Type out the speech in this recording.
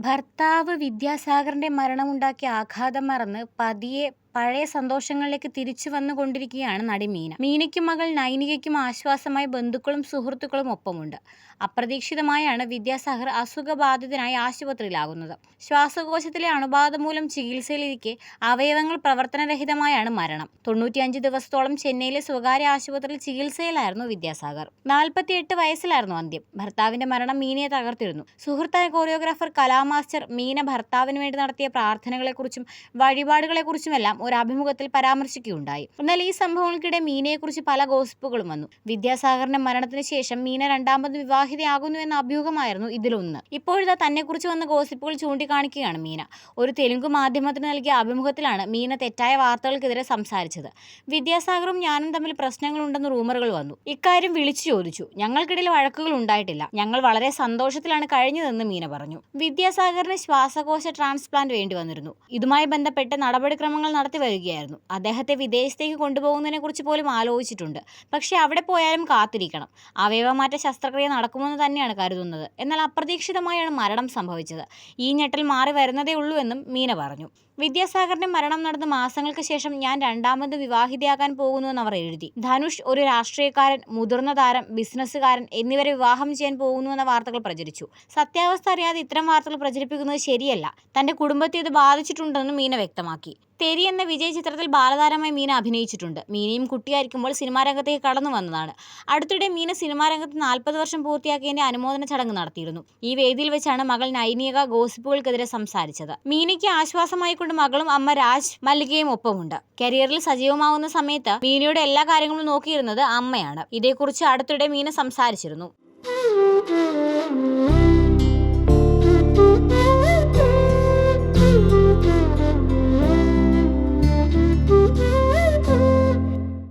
ഭർത്താവ് വിദ്യാസാഗറിന്റെ മരണമുണ്ടാക്കിയ ആഘാതം മറന്ന് പതിയെ പഴയ സന്തോഷങ്ങളിലേക്ക് തിരിച്ചു വന്നുകൊണ്ടിരിക്കുകയാണ് നടി മീന. മീനയ്ക്കും മകൾ നൈനികയ്ക്കും ആശ്വാസമായി ബന്ധുക്കളും സുഹൃത്തുക്കളും ഒപ്പമുണ്ട്. അപ്രതീക്ഷിതമായാണ് വിദ്യാസാഗർ അസുഖബാധിതനായി ആശുപത്രിയിലാകുന്നത്. ശ്വാസകോശത്തിലെ അണുബാധ മൂലം ചികിത്സയിലിരിക്കെ അവയവങ്ങൾ പ്രവർത്തനരഹിതമായാണ് മരണം. തൊണ്ണൂറ്റിയഞ്ച് ദിവസത്തോളം ചെന്നൈയിലെ സ്വകാര്യ ആശുപത്രിയിൽ ചികിത്സയിലായിരുന്നു വിദ്യാസാഗർ. നാൽപ്പത്തിയെട്ട് വയസ്സിലായിരുന്നു അന്ത്യം. ഭർത്താവിന്റെ മരണം മീനയെ തകർത്തിരുന്നു. സുഹൃത്തായ കോറിയോഗ്രാഫർ കലാമാസ്റ്റർ മീന ഭർത്താവിന് വേണ്ടി നടത്തിയ പ്രാർത്ഥനകളെക്കുറിച്ചും വഴിപാടുകളെക്കുറിച്ചുമെല്ലാം ഒരു അഭിമുഖത്തിൽ പരാമർശിക്കുകയുണ്ടായി. എന്നാൽ ഈ സംഭവങ്ങൾക്കിടെ മീനയെക്കുറിച്ച് പല ഗോസിപ്പുകളും വന്നു. വിദ്യാസാഗറിന്റെ മരണത്തിന് ശേഷം മീന രണ്ടാമത് വിവാഹിതയാകുന്നു എന്ന അഭ്യൂഹമായിരുന്നു ഇതിലൊന്ന്. ഇപ്പോഴത്തെ തന്നെക്കുറിച്ച് വന്ന ഗോസിപ്പുകൾ ചൂണ്ടിക്കാണിക്കുകയാണ് മീന. ഒരു തെലുങ്ക് മാധ്യമത്തിന് നൽകിയ അഭിമുഖത്തിലാണ് മീന തെറ്റായ വാർത്തകൾക്കെതിരെ സംസാരിച്ചത്. വിദ്യാസാഗറും ഞാനും തമ്മിൽ പ്രശ്നങ്ങളുണ്ടെന്ന് റൂമറുകൾ വന്നു. ഇക്കാര്യം വിളിച്ചു ചോദിച്ചു. ഞങ്ങൾക്കിടയിൽ വഴക്കുകൾ ഉണ്ടായിട്ടില്ല. ഞങ്ങൾ വളരെ സന്തോഷത്തിലാണ് കഴിഞ്ഞതെന്ന് മീന പറഞ്ഞു. വിദ്യാസാഗറിന് ശ്വാസകോശ ട്രാൻസ്പ്ലാന്റ് വേണ്ടി വന്നിരുന്നു ഇതുമായി ബന്ധപ്പെട്ട് നടപടിക്രമങ്ങൾ നടത്തിവരികയായിരുന്നു. അദ്ദേഹത്തെ വിദേശത്തേക്ക് കൊണ്ടുപോകുന്നതിനെക്കുറിച്ച് പോലും ആലോചിച്ചിട്ടുണ്ട്. പക്ഷേ അവിടെ പോയാലും കാത്തിരിക്കണം. അവയവമാറ്റ ശസ്ത്രക്രിയ നടക്കുമെന്ന് തന്നെയാണ് കരുതുന്നത്. എന്നാൽ അപ്രതീക്ഷിതമായാണ് മരണം സംഭവിച്ചത്. ഈ ഞെട്ടൽ മാറി വരുന്നതേ ഉള്ളൂ എന്നും മീന പറഞ്ഞു. വിദ്യാസാഗറിന്റെ മരണം നടന്ന മാസങ്ങൾക്ക് ശേഷം ഞാൻ രണ്ടാമത് വിവാഹിതയാകാൻ പോകുന്നുവെന്ന് അവർ എഴുതി. ധനുഷ് ഒരു രാഷ്ട്രീയക്കാരൻ, മുതിർന്ന താരം, ബിസിനസ്സുകാരൻ എന്നിവരെ വിവാഹം ചെയ്യാൻ പോകുന്നുവെന്ന വാർത്തകൾ പ്രചരിച്ചു. സത്യാവസ്ഥ അറിയാതെ ഇത്തരം വാർത്തകൾ പ്രചരിപ്പിക്കുന്നത് ശരിയല്ല. തന്റെ കുടുംബത്തെ ഇത് ബാധിച്ചിട്ടുണ്ടെന്നും മീന വ്യക്തമാക്കി. തെരി എന്ന വിജയ് ചിത്രത്തിൽ ബാലതാരമായി മീന അഭിനയിച്ചിട്ടുണ്ട്. മീനയും കുട്ടിയായിരിക്കുമ്പോൾ സിനിമാ രംഗത്തേക്ക് കടന്നു വന്നതാണ് അടുത്തിടെ മീന സിനിമാ രംഗത്ത് നാൽപ്പത് വർഷം പൂർത്തിയാക്കിയതിന്റെ അനുമോദന ചടങ്ങ് നടത്തിയിരുന്നു. ഈ വേദിയിൽ വെച്ചാണ് മകൾ നൈനിക ഗോസിപ്പുകൾക്കെതിരെ സംസാരിച്ചത്. മീനയ്ക്ക് ആശ്വാസമായി കൊണ്ട് മകളും അമ്മ രാജ് മല്ലികയും ഒപ്പമുണ്ട്. കരിയറിൽ സജീവമാവുന്ന സമയത്ത് മീനയുടെ എല്ലാ കാര്യങ്ങളും നോക്കിയിരുന്നത് അമ്മയാണ്. ഇതേക്കുറിച്ച് അടുത്തിടെ മീന സംസാരിച്ചിരുന്നു.